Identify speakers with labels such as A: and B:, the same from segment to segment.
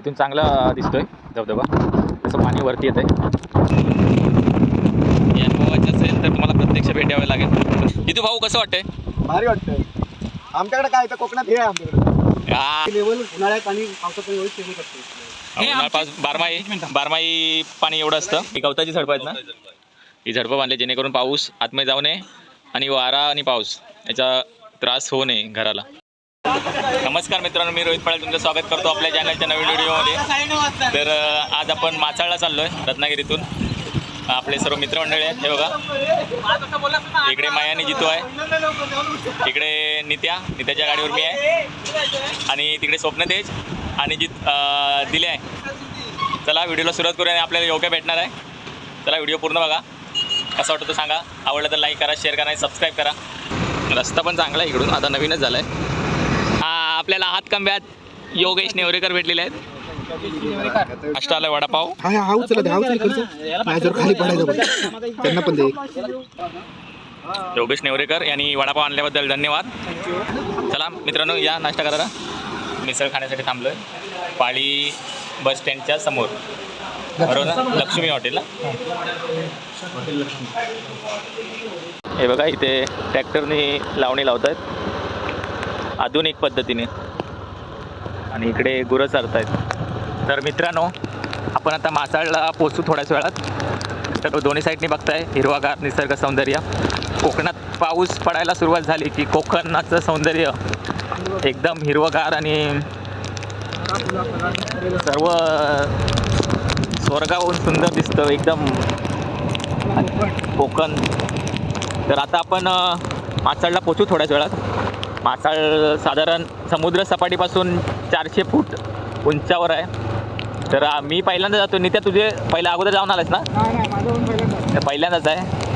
A: इथून चांगला दिसतोय धबधबा. तसं पाणी वरती येत आहे अनुभवायचं असेल तर तुम्हाला प्रत्यक्ष भेट द्यावं लागेल. जितू भाऊ कसं वाटतंय?
B: भारी वाटतं आमच्याकडे काय तर कोकणात हे आमच्याकडे. लेवल उन्हाळ्यात आणि पावसात एवढी
A: बारमाही बारमाही पाणी एवढं असतं. ही गवताची झडपं आहेत ना? ही झडपं बांधली जेणेकरून पाऊस आतमध्ये जाऊ नये आणि वारा आणि पाऊस याचा त्रास होऊ नये घराला. नमस्कार मित्रांनो मी रोहित पळेल तुमचं स्वागत करतो आपल्या चॅनलच्या नवीन व्हिडिओमध्ये. तर आज आपण माचाळला चाललो आहे रत्नागिरीतून. आपले सर्व मित्रमंडळी आहेत हे बघा. इकडे मायानी जितो आहे. इकडे नित्या नित्याच्या गाडीवर मी आहे. आणि तिकडे स्वप्न तेज आणि जित दिले आहे. चला व्हिडिओला सुरुवात करूया आणि आपल्याला योग्य भेटणार आहे. चला व्हिडिओ पूर्ण बघा. कसं वाटतं तो सांगा. आवडलं तर लाईक करा शेअर करा आणि सबस्क्राईब करा. रस्ता पण चांगला आहे इकडून. आता नवीनच झाला आहे आपल्याला हातकंब्यात योगेश नेवरेकर भेटलेले आहेत. वडापाव.
B: हा हा उचला दे हा उचला इकडचं माझ्यावर खाली पडायचं बघ. त्यांना पण दे
A: योगेश नेवरेकर यांनी वडापाव आणल्याबद्दल धन्यवाद. चला मित्रांनो या नाश्ता करायला. मिसळ खाण्यासाठी थांबलोय. पाळी बस स्टँडच्या समोर. बरोबर ना? लक्ष्मी. हॉटेलला हे बघा इथे ट्रॅक्टरने लावणी लावत आहेत आधुनिक पद्धतीने. आणि इकडे गुरं चरत आहेत तर मित्रांनो आपण आता मासाळला पोचू थोड्याच वेळात. तर दोन्ही साईडने बघताय हिरवागार निसर्ग सौंदर्य. कोकणात पाऊस पडायला सुरुवात झाली की कोकणाचं सौंदर्य एकदम हिरवगार आणि सर्व स्वर्गाहून सुंदर दिसतं एकदम. कोकण. तर आता आपण मासाळला पोचू थोड्याच वेळात. मासाळ साधारण समुद्र सपाटीपासून चारशे फूट उंचावर आहे. तर मी पहिल्यांदा जातो. नित्या तुझे पहिल्या अगोदर जाऊन आलास ना? पहिल्यांदाच आहे.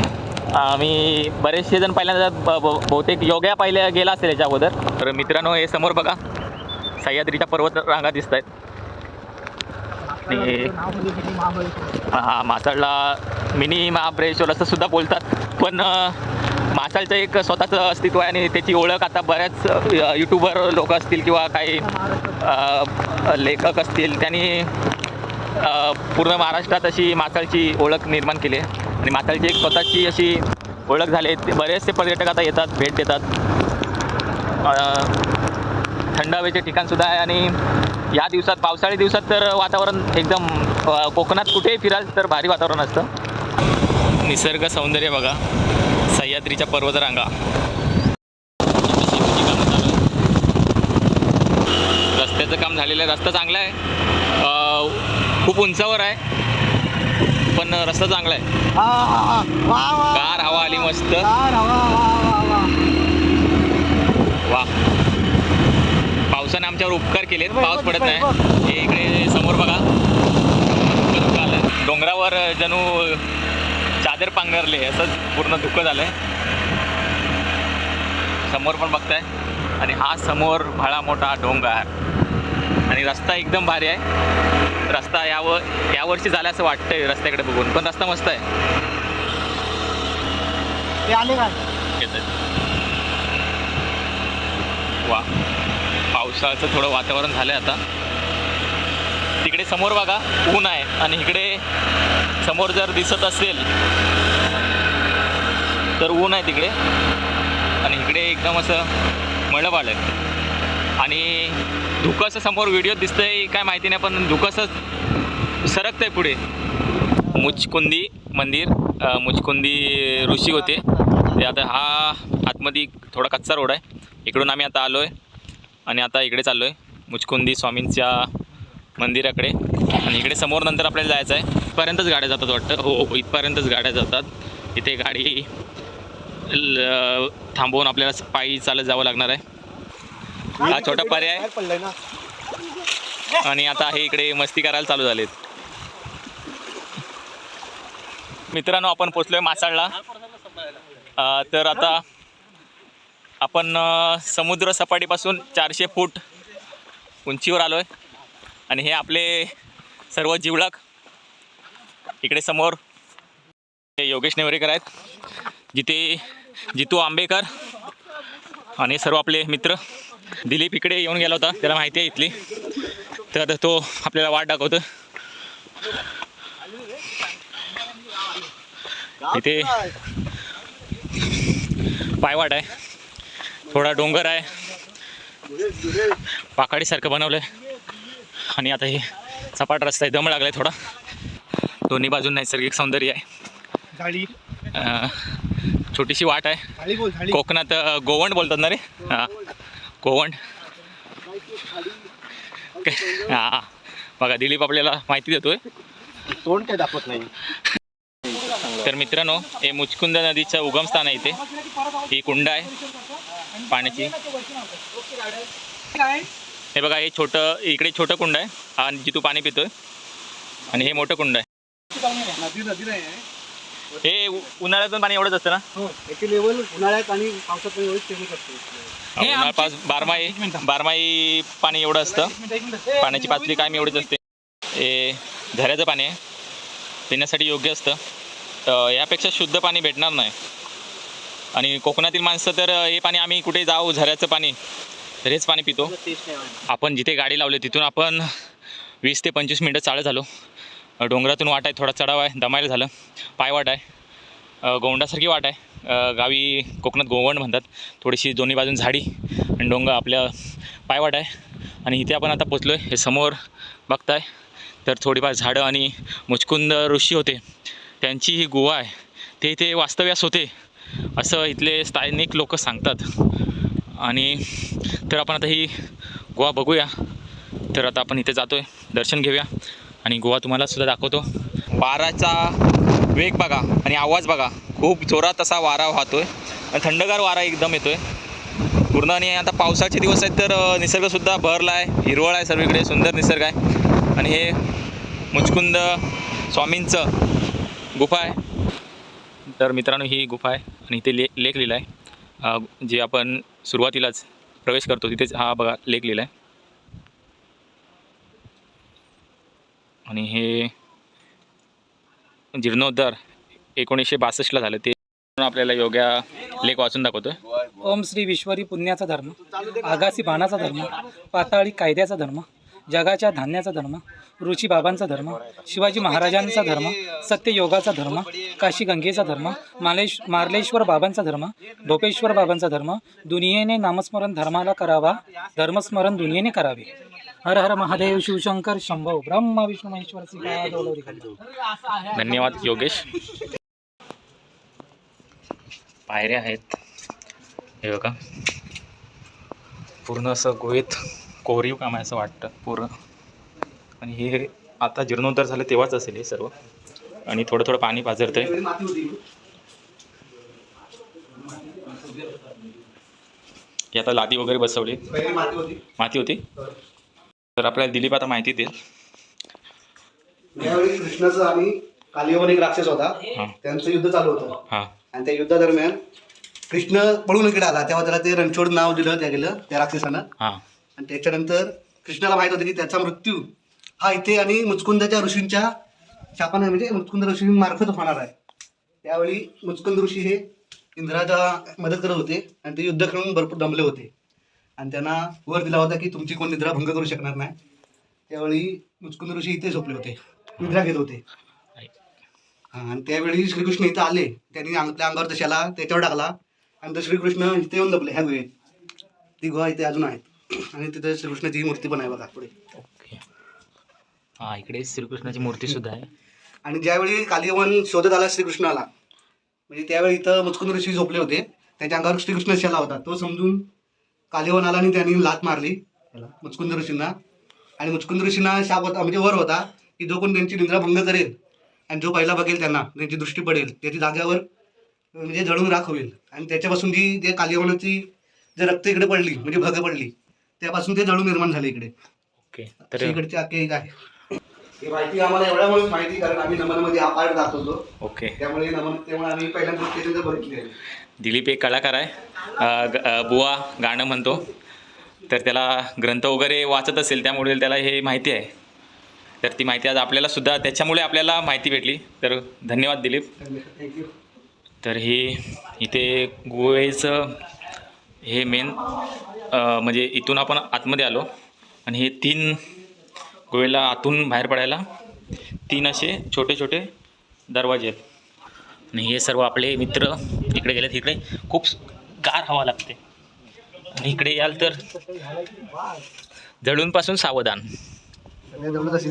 A: मी बरेचसे जण पहिल्यांदा बहुतेक योग्या पहिल्या गेला असेल याच्या अगोदर. तर मित्रांनो हे समोर बघा. सह्याद्रीच्या पर्वत रांगा दिसत आहेत आणि हा मासाळला मिनी महाबळेश्वर असं सुद्धा बोलतात. पण अ, एक स्वतःचं अस्तित्व आहे आणि त्याची ओळख आता बऱ्याच अ, यूट्यूबर लोक असतील किंवा काही लेखक असतील त्यांनी पूर्ण महाराष्ट्रात अशी मासाळची ओळख निर्माण केली आहे. आणि मासाळची एक स्वतःची अशी ओळख झाली ते बरेचसे पर्यटक आता येतात भेट देतात. थंड हवेचे ठिकाणसुद्धा आहे आणि या दिवसात पावसाळी दिवसात तर वातावरण एकदम कोकणात कुठेही फिराल तर भारी वातावरण असतं. निसर्ग सौंदर्य बघा. सह्याद्रीच्या पर्वतरांगा. रस्त्याचं काम झालेलं आहे. रस्ता चांगला आहे. खूप उंचावर आहे. पण रस्ता चांगला आहे. गार हवा आली मस्त.
B: वा,
A: पावसाने आमच्यावर उपकार केलेत. पाऊस पडत नाही. हे इकडे समोर बघा. डोंगरावर जणू चादर पांघरले असं पूर्ण धुकं झालंय. समोर पण बघताय. आणि हा समोर भाळा मोठा डोंगर आणि रस्ता एकदम भारी आहे. रस्ता यावर यावर्षी झाला असं वाटतंय रस्त्याकडे बघून पण रस्ता मस्त आहे.
B: ते आले
A: वा. पावसाचं थोडं वातावरण झालं आहे आता. तिकडे समोर बघा ऊन आहे. आणि इकडे समोर जर दिसत असेल तर ऊन आहे तिकडे. आणि इकडे एकदम असं मळबाळ आलं आणि धुकंसं समोर व्हिडिओ दिसतंय काय माहिती नाही पण धुकंसं सरकतंय पुढे. मुचकुंदी मंदिर मुचकुंदी ऋषी होते. ते आता हा आतमध्ये थोडा कच्चा रोड आहे. इकडून आम्ही आता आलो आहे आणि आता इकडे चाललो आहे मुचकुंदी स्वामींच्या मंदिराकडे. आणि इकडे समोर नंतर आपल्याला जायचं आहे इथपर्यंतच गाड्या जातात वाटतं. हो हो इथपर्यंतच गाड्या जातात. इथे गाडी थांबवून आपल्याला पायी चालत जावं लागणार आहे. हा छोटा पर्याय. आणि आता हे इकडे मस्ती करायला चालू झालेत. मित्रांनो आपण पोचलोय मासाळला. तर आता आपण समुद्र सपाटीपासून चारशे फूट उंचीवर आलो आहे आणि हे आपले सर्व जिवलक इकडे समोर योगेश नेवरेकर आहेत. जिथे जितू आंबेकर आणि सर्व आपले मित्र दिलीप इकडे येऊन गेला होता. त्याला माहिती आहे इथली. तर तो आपल्याला वाट दाखवतो. इथे पायवाट आहे. थोडा डोंगर आहे. पाकाडीसारखं बनवलं आहे आणि आता हे सपाट रस्ता आहे. दम लागला आहे थोडा. दोन्ही बाजून नैसर्गिक सौंदर्य आहे. छोटीशी वाट आहे. कोकणात गोवंड बोलतात ना रे? हां. गोवंड. हां. बघा दिलीप आपल्याला माहिती देतोय.
B: तोंड काय दाखवत नाही.
A: तर मित्रांनो हे मुचकुंद नदीचं उगमस्थान आहे इथे. ही कुंड आहे. पाण्याची. हे बघा हे छोटं इकडे छोटं कुंड आहे. आणि जिथून पाणी पितोय. आणि हे मोठं कुंड आहे. हे उन्हाळ्यातून पाणी एवढंच असतं ना?
B: हो याची लेवल उन्हाळ्यात आणि पावसात पण एवढीच टेबल असते
A: उन्हाळ्यात पास बारमाही बारमाही पाणी एवढं असतं. पाण्याची पातळी कायम एवढीच असते? हे झऱ्याचं पाणी आहे. पिण्यासाठी योग्य असतं. तर यापेक्षा शुद्ध पाणी भेटणार नाही. आणि कोकणातील माणसं तर हे पाणी आम्ही कुठे जाऊ झऱ्याचं पाणी तर हेच पाणी पितो. आपण जिथे गाडी लावली तिथून आपण वीस ते पंचवीस मिनटं चालत झालो डोंगरातून वाट आहे थोडा चढाव आहे दमायला झालं. पायवाट आहे. गोंडासारखी वाट आहे. गावी कोकणात गोवंड म्हणतात. थोडीशी दोन्ही बाजून झाडी आणि डोंगर आपल्या पायवाट आहे. आणि इथे आपण आता पोचलो आहे हे समोर बघताय. तर थोडीफार झाडं आणि मुचकुंद ऋषी होते. त्यांची ही गुहा आहे. ते इथे वास्तव्यास होते असं इथले स्थानिक लोक सांगतात. आणि तर आपण आता ही गोवा बघूया. तर आता आपण इथे जातो आहे दर्शन घेऊया. आणि गोवा तुम्हाला सुद्धा दाखवतो. वाराचा वेग बघा आणि आवाज बघा. खूप जोरात असा वारा वाहतोय. आणि थंडगार वारा एकदम येतोय. पूर्ण आणि आता पावसाचे दिवस आहेत तर निसर्गसुद्धा भरला आहे. हिरवळ आहे सर्वीकडे सुंदर निसर्ग आहे. आणि हे मुचकुंद स्वामींचं गुफा आहे. तर मित्रांनो ही गुफा आहे. आणि इथे ले लेख लिहिला आहे. जे आपण सुरुवातीलाच प्रवेश करतो. तिथेच हा बघा लेख लिहिला आहे आणि हे जीर्णोद्धार एकोणीसशे बासष्टला झालं. ते आपल्याला योग्या लेख वाचून दाखवतोय.
C: ओम श्री विश्वरी पुण्याचा धर्म आगासी बाणाचा धर्म पाताळी कायद्याचा धर्म जगाच्या धान्याचा धर्म ऋषी बाबांचा धर्म शिवाजी महाराजांचा धर्म सत्ययोगाचा धर्म काशी गंगेचा धर्म मालेश मार्लेश्वर बाबांचा धर्म ढोपेश्वर बाबांचा धर्म दुनियेने नामस्मरण धर्माला करावा धर्मस्मरण दुनियेने करावे. हर हर महादेव शिवशंकर शंभो ब्रह्मा विष्णू महेश्वर
A: धन्यवाद योगेश. पायऱ्या आहेत. हे बघा. पूर्ण असं गुहेत कोरीव काम आहे असं वाटतं पूर्ण. आणि हे आता जीर्णोद्धार झालं तेव्हाच असेल हे सर्व. आणि थोडं थोडं पाणी पाझरतंय.
B: होती
A: की आता लादी वगैरे बसवली.
B: माती होती?
A: तर आपल्याला दिलीप आता माहिती देईल.
B: कृष्णाचं आणि कालियवन एक राक्षस होता.
A: हां.
B: त्यांचं युद्ध चालू होतं.
A: हां.
B: आणि त्या युद्धादरम्यान कृष्ण पळून इकडे आला. तेव्हा त्याला ते रणछोड नाव दिलं त्या गेलं त्या राक्षसानं.
A: हां.
B: आणि त्याच्यानंतर कृष्णाला माहीत होतं की त्याचा मृत्यू हा इथे आणि मुचकुंदाच्या ऋषींच्या शापाने म्हणजे मुचकुंद ऋषींमार्फत होणार आहे. त्यावेळी मुचकुंद ऋषी हे इंद्राचा मदत करत होते आणि ते युद्ध खेळून भरपूर दमले होते. आणि त्यांना वर दिला होता की तुमची कोण निद्रा भंग करू शकणार नाही. त्यावेळी मुचकुंद ऋषी इथे झोपले होते. निद्रा घेत होते. आणि त्यावेळी श्रीकृष्ण इथं आले. त्यांनी अंग- त्या अंगावर दशाला त्याच्यावर टाकला आणि तर श्रीकृष्ण इथे येऊन दबले ह्या गुहेत ती गुहा इथे अजून आहेत. आणि तिथे श्रीकृष्णाची मूर्ती पण आहे बघा पुढे.
A: हां इकडे श्रीकृष्णाची मूर्ती सुद्धा आहे.
B: आणि ज्यावेळी कालियवन शोधत आला श्रीकृष्णाला म्हणजे त्यावेळी इथं मुचकुंद ऋषी झोपले होते. त्याच्या अंगावर श्रीकृष्ण शाला होता. तो समजून कालियवन आला आणि त्यांनी लात मारली मुचकुंद ऋषींना. आणि मुचकुंद ऋषींना शाप होता म्हणजे वर होता. की जो कोण त्यांची निद्रा भंग करेल आणि जो पहिला बघेल त्यांना त्यांची दृष्टी पडेल त्याची जाग्यावर म्हणजे जळून राख होईल. आणि त्याच्यापासून जी जे कालियवनाची जे रक्त इकडे पडली म्हणजे भग पडली त्यापासून ते जळून निर्माण झाले इकडे.
A: ओके तर
B: इकडची आहे ही माहिती आम्हाला एवढ्यामुळेच माहिती कारण आम्ही नमनमध्ये हा पार्ट दाखवतो.
A: ओके.
B: त्यामुळे नमन त्यामुळे आम्ही पहिल्यांदा त्याच्यात बघितली आहे.
A: दिलीप एक कलाकार आहे. अ, ग- अ, बुवा गाणं म्हणतो. तर त्याला ग्रंथ वगैरे वाचत असेल त्यामुळे त्याला हे माहिती आहे. तर ती माहिती आज आपल्याला सुद्धा त्याच्यामुळे आपल्याला माहिती भेटली. तर धन्यवाद दिलीप.
B: थँक्यू
A: तर हे इथे गोव्याचं हे मेन म्हणजे इथून आपण आतमध्ये आलो. आणि हे तीन गुहेला आतून बाहेर पडायला तीन असे छोटे छोटे दरवाजे आहेत. आणि हे सर्व आपले मित्र इकडे गेले तिकडे खूप गार हवा लागते. आणि इकडे याल तर जळूनपासून सावधान.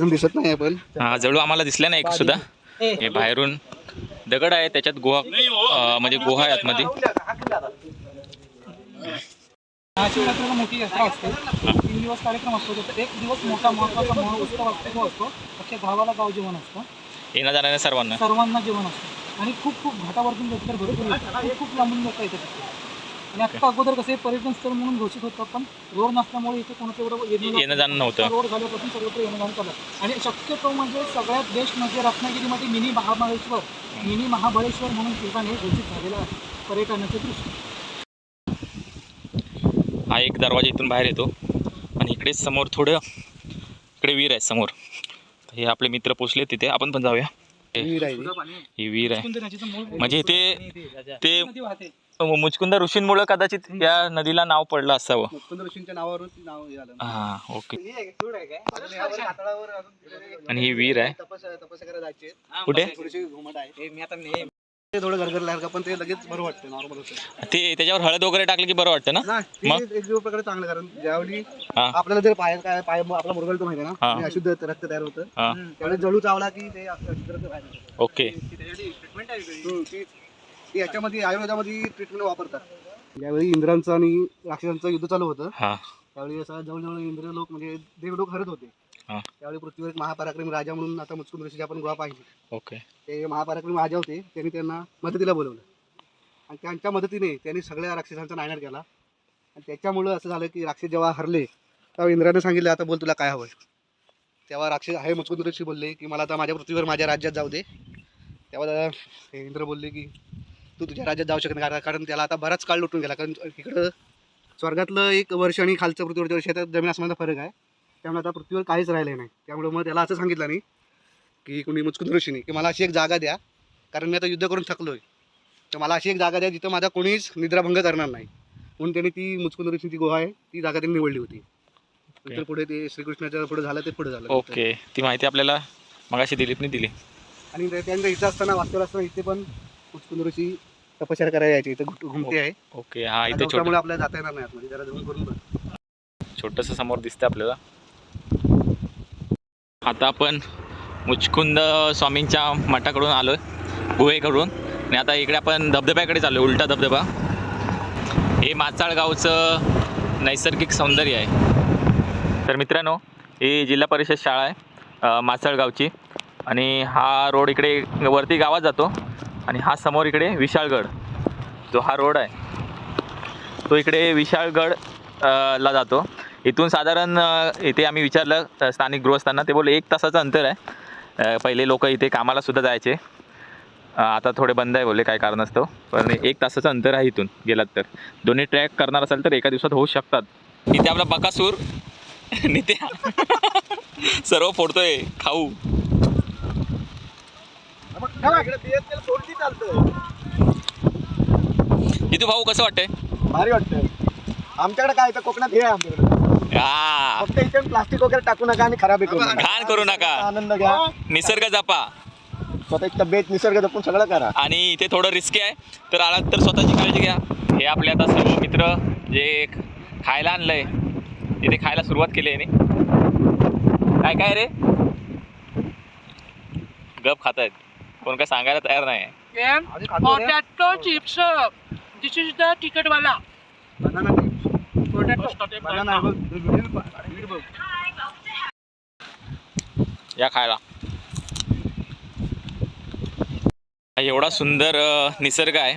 B: दिसत नाही पण.
A: हा जळू आम्हाला दिसला नाही एक सुद्धा. हे बाहेरून दगड आहे त्याच्यात गुहा म्हणजे गुहा आहे आतमध्ये.
C: महाशिवरात्रीला मोठी यात्रा असते. तीन दिवस कार्यक्रम असतो. तर एक दिवस मोठा महत्त्वाचा महोत्सव असतो तो असतो. अख्ख्या गावाला गाव जेवण असतं.
A: येणं जाणाऱ्या सर्वांना.
C: सर्वांना जेवण असतं. आणि खूप खूप घाटावरतून लोक तर भरपूर येतात. खूप खूप लांबून लोक येतात. आणि आता अगोदर कसे पर्यटन स्थळ म्हणून घोषित होतं पण रोड नसल्यामुळे इथे कोणाचं एवढं येणं
A: येणं जाणं नव्हतं.
C: रोड झाल्यापासून सर्वत्र येणं जाणं चाललं. आणि शक्यतो म्हणजे सगळ्यात बेस्ट म्हणजे रत्नागिरीमध्ये मिनी महाबळेश्वर. मिनी महाबळेश्वर म्हणून ठिकाण हे घोषित झालेलं आहे पर्यटनाच्या दृष्टीने.
A: हा एक दरवाजा इथून बाहेर येतो. आणि इकडेच समोर थोडं इकडे विहीर आहे समोर. हे आपले मित्र पोचले तिथे. आपण पण जाऊया. हे-
B: विहीर आहे.
A: ही म्हणजे इथे ते
C: वाहते.
A: मुचकुंद ऋषींमुळे कदाचित या नदीला नाव पडलं असावं.
B: ती हे
A: ओके. आणि ही विहीर आहे.
B: तपस्या तपस्या करायला जायचे
A: कुठे?
B: थोडीशी घुमट आहे. ते थोडं गरगरल्यासारखं पण ते लगेच बरं वाटतं नॉर्मल होतं
A: ते त्याच्यावर हळद वगैरे टाकली की बरं वाटतं ना? मग?
B: ते एक दिवस प्रकारे चांगलं कारण ज्यावेळी
A: हा.
B: आपल्याला जर पाय काय पाय आपला मुरगळतो माहिती आहे
A: हा.
B: ना आणि अशुद्ध रक्त तयार होतं
A: हा.
B: त्यावेळेस जळू चावला की ते अशुद्ध रक्त बाहेर येतं.
A: ओके.
B: हम्म, ती- ती याच्यामध्ये आयुर्वेदामध्ये ट्रीटमेंट वापरतात. ज्यावेळी इंद्रांचं आणि राक्षसांचं युद्ध चालू होतं
A: हा.
B: त्यावेळी असं जवळजवळ इंद्र लोक म्हणजे देवलोक हरत होते.
A: हा.
B: त्यावेळी पृथ्वीवर एक महापराक्रमी राजा म्हणून आता मुचकुंद ऋषीची आपण गुहा पाहिली.
A: ओके.
B: ते महापराक्रमी राजा होते त्यांनी त्यांना मदतीला बोलवलं. आणि त्यांच्या मदतीने त्यांनी सगळ्या राक्षसांचा नायनाट केला. आणि त्याच्यामुळं असं झालं की राक्षस जेव्हा हरले तेव्हा इंद्राने सांगितलं आता बोल तुला काय हवं तेव्हा राक्षस आहे मुचकुंद ऋषी बोलले की मला आता माझ्या पृथ्वीवर माझ्या राज्यात जाऊ दे. तेव्हा दादा हे इंद्र बोलले की तू तुझ्या राज्यात जाऊ शकत नाही कारण- कारण त्याला आता बराच काळ लुटून गेला कारण इकडं स्वर्गातलं एक वर्ष आणि खालचं पृथ्वीवरच्या वर्ष याच्यात जमीन आसमानाचा फरक आहे. त्यामुळे आता पृथ्वीवर काहीच राहिलं नाही. त्यामुळे मग त्याला असं सांगितलं नाही की कुणी मुचकुंद ऋषीने की मला अशी एक जागा द्या कारण मी आता युद्ध करून थकलोय. तर मला अशी एक जागा द्या जिथं माझा कोणीच निद्राभंग करणार नाही. म्हणून त्यांनी ती मुचकुंद ऋषीची गुहा आहे ती जागा त्यांनी निवडली होती. नंतर पुढे ते श्रीकृष्णाच्या पुढे झालं ते पुढे झालं.
A: ओके. ती माहिती आपल्याला मगाशी दिलीपने दिली.
B: आणि त्या- त्यांचं इथं असताना वास्तव्य असताना इथे पण मुचकुंद ऋषी तपश्चर्या करायला यायचे. इथं घुमते आहे.
A: ओके. हा इथे
B: आपल्याला जाता येणार नाही आतमध्ये. जरा करून.
A: छोटंसं समोर दिसतं आपल्याला. आता आपण मुचकुंद स्वामींच्या मठाकडून आलो आहे गुहेकडून. आणि आता इकडे आपण धबधब्याकडे चाललो आहे उलटा धबधबा. हे माचाळ गावचं नैसर्गिक सौंदर्य आहे. तर मित्रांनो ही जिल्हा परिषद शाळा आहे अ, माचाळ गावची. आणि हा रोड इकडे वरती गावात जातो आणि हा समोर इकडे विशाळगड. जो हा रोड आहे तो इकडे विशाळगड ला जातो. इथून साधारण इथे आम्ही विचारलं स्थानिक गृहस्थांना. ते बोलले एक तासाचं अंतर आहे. पहिले लोक इथे कामाला सुद्धा जायचे. आता थोडे बंद आहे बोलले काय कारण असतं पण एक तासाचं अंतर आहे इथून गेलात तर. दोन्ही ट्रॅक करणार असाल तर एका दिवसात होऊ शकतात. इथे आपला बकासूर. नित्या. सर्व फोडतोय खाऊ. इथू भाऊ कसं वाटतंय?
B: भारी वाटतं आमच्याकडे काय तर कोकणात हे आहे आमच्याकडे. फक्त इथे प्लास्टिक वगैरे टाकू नका आणि खराब करू नका.
A: घाण करू नका.
B: आनंद घ्या.
A: निसर्ग जपा.
B: स्वतःची तब्येत निसर्ग जपून सगळं करा.
A: आणि इथे थोडं रिस्की आहे. तर आलात तर स्वतःची काळजी घ्या. हे आपले आता सर्व मित्र जे खायला आणलंय इथे खायला सुरुवात केली आहे. काय काय रे? गप खात आहेत कोण काय सांगायला तयार नाही
D: potato chips this is the तिकट वाला.
A: या खायला. हा एवढा सुंदर निसर्ग आहे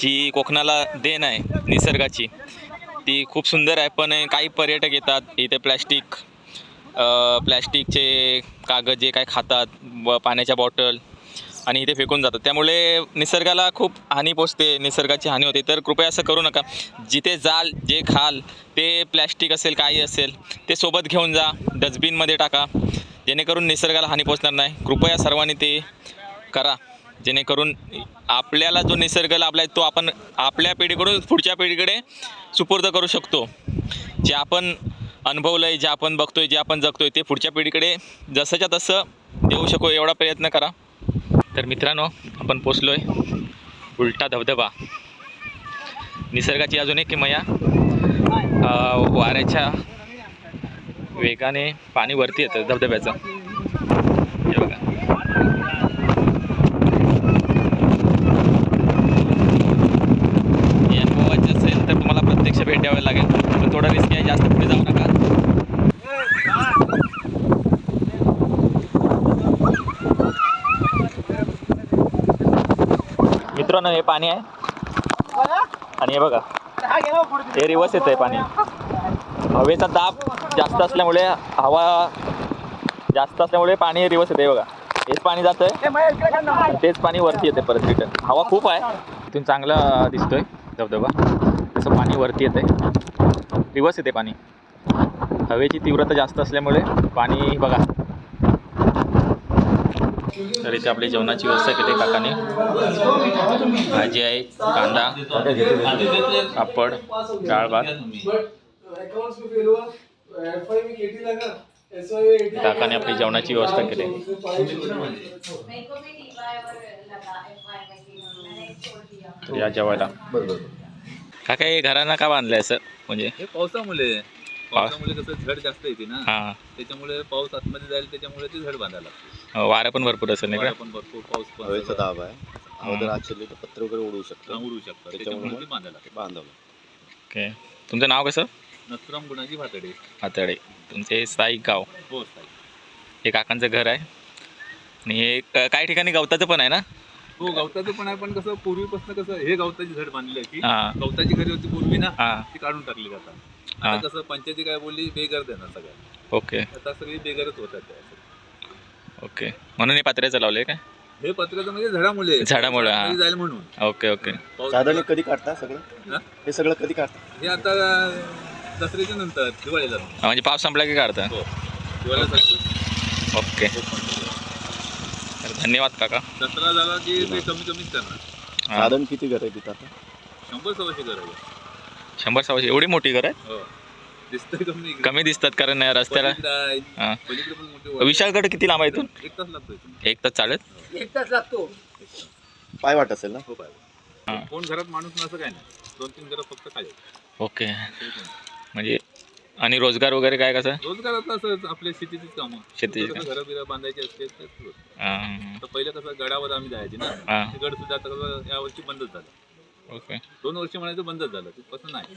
A: जी कोकणाला देण आहे निसर्गाची. ती खूप सुंदर आहे पण काही पर्यटक येतात इथे प्लॅस्टिक प्लॅस्टिकचे कागद जे काय खातात व पाण्याच्या बॉटल आणि इथे फेकून जातात. त्यामुळे निसर्गाला खूप हानी पोचते निसर्गाची हानी होते. तर कृपया असं करू नका. जिथे जाल जे खाल ते प्लॅस्टिक असेल काही असेल ते सोबत घेऊन जा. डस्टबिनमध्ये टाका. जेणेकरून निसर्गाला हानी पोचणार नाही. कृपया सर्वांनी ते करा. जेणेकरून आपल्याला जो निसर्ग लाभला आहे तो आपण आपल्या पिढीकडून पुढच्या पिढीकडे सुपूर्द करू शकतो. जे आपण अनुभवलं आहे जे आपण बघतोय जे आपण जगतोय ते पुढच्या पिढीकडे जसंच्या तसं देऊ शकू. एवढा प्रयत्न करा. तर मित्रांनो आपण पोचलो आहे उलटा धबधबा. निसर्गाची अजून एक किमया वाऱ्याच्या वेगाने पाणी वरती येतं धबधब्याचं हे बघा हे अनुभवायचं असेल तर तुम्हाला प्रत्यक्ष भेट द्यावी लागेल पण थोडं रिस्क आहे जास्त पुढे जाऊ नका मित्रांनो हे पाणी आहे. आणि हे बघा हे रिवर्स येत आहे पाणी. हवेचा दाब जास्त असल्यामुळे हवा जास्त असल्यामुळे पाणी रिवर्स येते बघा. हेच पाणी जात आहे तेच पाणी वरती येते परत रिटर्न हवा खूप आहे. इथून चांगला दिसतोय धबधबा. तसं पाणी वरती येते रिवर्स येते पाणी. हवेची तीव्रता जास्त असल्यामुळे पाणी बघा. तर इथे आपली जेवणाची व्यवस्था केली काकाने. भाजी आहे कांदा पापड डाळ भात. काकाने आपली जेवणाची व्यवस्था केली. तर या जेवायला. काका हे घरांना का बांधलंय असं? म्हणजे
E: हे पावसामुळे. पावसामुळे कसं झड जास्त येते ना.
A: हां.
E: त्याच्यामुळे पाऊस आतमध्ये जाईल त्याच्यामुळे ती झड बांधायला लागते.
A: वारं पण भरपूर असेल नाही
E: वारा
A: का
E: पण भरपूर पाऊस पण
F: हवेचा
E: सगळं.
F: दाब आहे. शिरली तर पत्र वगैरे उडू शकतं
E: उडू शकतं
F: त्याच्यामुळे
E: त्याच्यामुळे ती बांधायला लागते.
F: बांधवलं
A: ओके. तुमचं नाव कसं?
E: नथुराम गुणाची भातडे.
A: हातडे तुमचे स्थायिक गाव.
E: हो साई.
A: हे काकांचं घर आहे. आणि हे क- काही ठिकाणी गवताचं पण आहे ना?
E: हो गवताचं पण आहे पण कसं पूर्वीपासून कसं हे गवताची झड बांधली की
A: हां.
E: गवताची घरी होती पूर्वी ना
A: हां.
E: ती काढून टाकली जातात.
A: हां.
E: आता कसं पंचायती काय बोलली बेघर देणार सगळ्या
A: ओके.
E: आता सगळी बेघरच होतात त्या.
A: ओके. म्हणून हे पात्र्याचं लावले काय?
E: हे पत्राचं म्हणजे झाडामुळे. आहे.
A: झाडामुळे, हा.
E: जाईल म्हणून.
A: Okay okay.
E: पाऊस-
F: साधारण कधी काढता सगळं?
E: हा?
F: हे सगळं कधी काढता?
E: हे आता दसऱ्याच्या नंतर दिवाळीला.
A: हा, म्हणजे पाऊस संपला की काढता?
E: हो. दिवाळीला.
A: ओके. तर धन्यवाद काका.
E: दसरा झाला की ते कमी कमीच करणार.
A: हां.
F: साधारण किती घर आहे तिथं आता?
E: शंभर सव्वाशे करायचं
A: शंभर सव्वाशे. एवढी मोठी घर आहे?
E: हो. दिसतंय कमी.
A: कमी दिसतात कारण रस्त्याला. हां.
E: पलीकडे पण मोठे वर-
A: विशाळगड किती लांब आहे इथून?
E: एक तास लागतो इथून.
A: एक तास चालेल
F: पाय वाट असेल ना?
E: हो काय
A: हां.
E: कोण घरात माणूस नसं काय नाही. दोन तीन घरं फक्त खाली
A: ओके. म्हणजे आणि रोजगार वगैरे काय कसं?
E: रोजगार आपल्या शेतीचीच कामं.
A: शेतीची
E: फक्त कसं घरं बिरं बांधायची असते तर होत.
A: हां
E: तर पहिलं कसं गडावर आम्ही जायचे ना.
A: हां.
E: ते गड सुद्धा आता कसं यावर्षी बंदच झालं.
A: ओके.
E: दोन वर्ष म्हणायचं बंदच झालं. ते कसं नाही.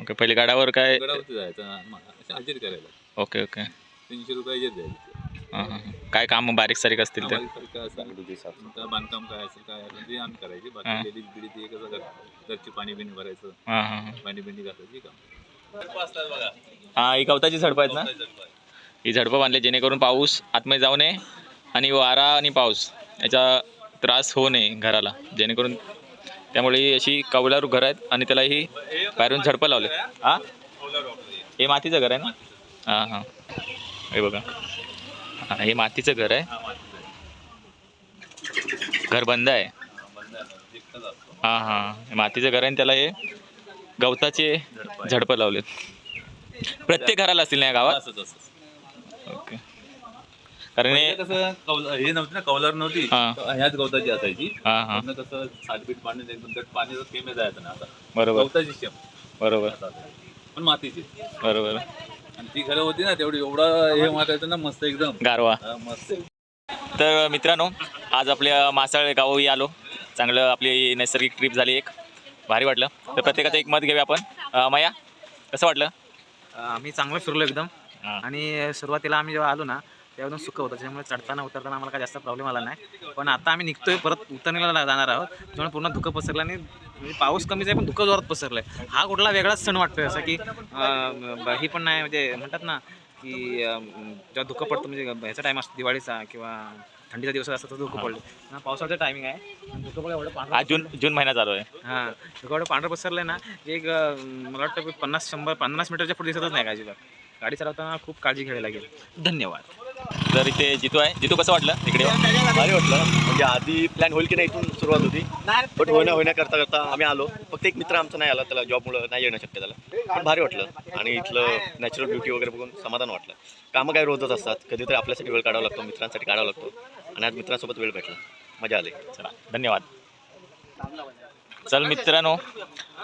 A: ओके पहिले गाडावर काय
E: गडावरती जायचं हजेरी करायला.
A: Okay okay.
E: तीनशे रुपये
A: हां हां काय काम बारीक सारीक असतील तर
E: आम्हाला काय असं बांधकाम काय असेल काय असेल ते आम्ही करायचे. बाकी लेडीज बिडी ते कसं कर- घरची पाणी बिणी भरायचं.
A: हां हां हां.
E: पाणी बिणी घासायची काम.
A: हां ही गवताची झडपं आहेत ना? ही झडपं बांधली जेणेकरून पाऊस आतमध्ये जाऊ नये आणि वारा आणि पाऊस याचा त्रास होऊ नये घराला. जेणेकरून त्यामुळे ही अशी कौलारू घर आहेत आणि त्याला ही बाहेरून झडपं लावले. हां? हे मातीचं घर आहे ना? हां हां. हे बघा. हां हे मातीचं घर आहे. घर बंद आहे. हां हां. हे मातीचं घर आहे आणि त्याला हे गवताचे झडपं लावलेत. प्रत्येक घराला असतील ना या गावात?
E: असं
A: कारण हे
E: पहिले कसं कौल हे नव्हती ना कौलार नव्हती.
A: हां.
E: तर ह्याच गवताची असायची.
A: हां हां.
E: पूर्ण कसं साठपीठ पाणी एकदम पाणी केमे जायचं ना आता.
A: बरोबर.
E: गवताची शेम
A: बरोबर.
E: पण मातीची.
A: बरोबर.
E: आणि ती घरं होती ना तेवढी एवढं हे वाटायचं ना मस्त एकदम.
A: गारवा.
E: हा, मस्त.
A: तर मित्रांनो आज आपल्या मासाळ गावही आलो. चांगलं आपली नैसर्गिक ट्रिप झाली एक. भारी वाटलं. तर प्रत्येकाचं एक मत घेऊया आपण. अं, माया कसं वाटलं?
G: आम्ही चांगलं फिरलो एकदम.
A: हां.
G: आणि सुरुवातीला आम्ही जेव्हा आलो ना एकदम सुख होतं. त्याच्यामुळे चढताना उतरताना आम्हाला काय जास्त प्रॉब्लेम आला नाही. पण आता आम्ही निघतोय परत उतरणीला जाणार आहोत. त्यामुळे पूर्ण धुकं पसरलं आणि म्हणजे पाऊस कमीच आहे पण धुकं जोरात पसरलं आहे हा कुठला वेगळाच सण वाटतोय असं की ही पण नाही म्हणजे म्हणतात ना की जेव्हा धुकं पडतं म्हणजे ह्याचा टाईम असतो दिवाळीचा किंवा थंडीचा दिवस असतो तर धुकं पडलं. पावसाचा टायमिंग आहे. धुकं बघा एवढं पांढरं
A: जून जून महिना चालू आहे.
G: हां एवढं पांढरं पसरलं ना एक मला वाटतं पन्नास शंभर पन्नास मीटरच्या पुढे दिसतच नाही का अजिबात गाडी चालवताना खूप काळजी घ्यावी लागेल. धन्यवाद.
A: तर इथे जितू आहे. जितू कसं वाटलं येऊन?
F: भारी वाटलं. म्हणजे आधी प्लॅन होईल की नाही इथून सुरुवात होती. बट होण्या होण्या करता करता आम्ही आलो. फक्त एक मित्र आमचा नाही आला त्याला जॉबमुळं नाही येणं शक्य झालं. पण भारी वाटलं. आणि इथलं नॅचरल ब्युटी वगैरे बघून समाधान वाटलं. कामं काय रोजच असतात. कधीतरी आपल्यासाठी वेळ काढावा लागतो मित्रांसाठी काढावा लागतो. आणि आज मित्रांसोबत वेळ भेटला. मजा आली.
A: चला धन्यवाद. चल मित्रांनो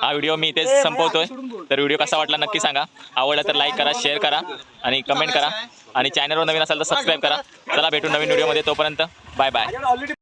A: हा व्हिडिओ मी इथेच संपवतोय. तर व्हिडिओ कसा वाटला नक्की सांगा. आवडला तर लाईक करा शेअर करा आणि कमेंट करा. आणि चॅनलवर नवीन असाल तर सबस्क्राईब करा. चला भेटू नवीन व्हिडिओमध्ये तोपर्यंत. Bye bye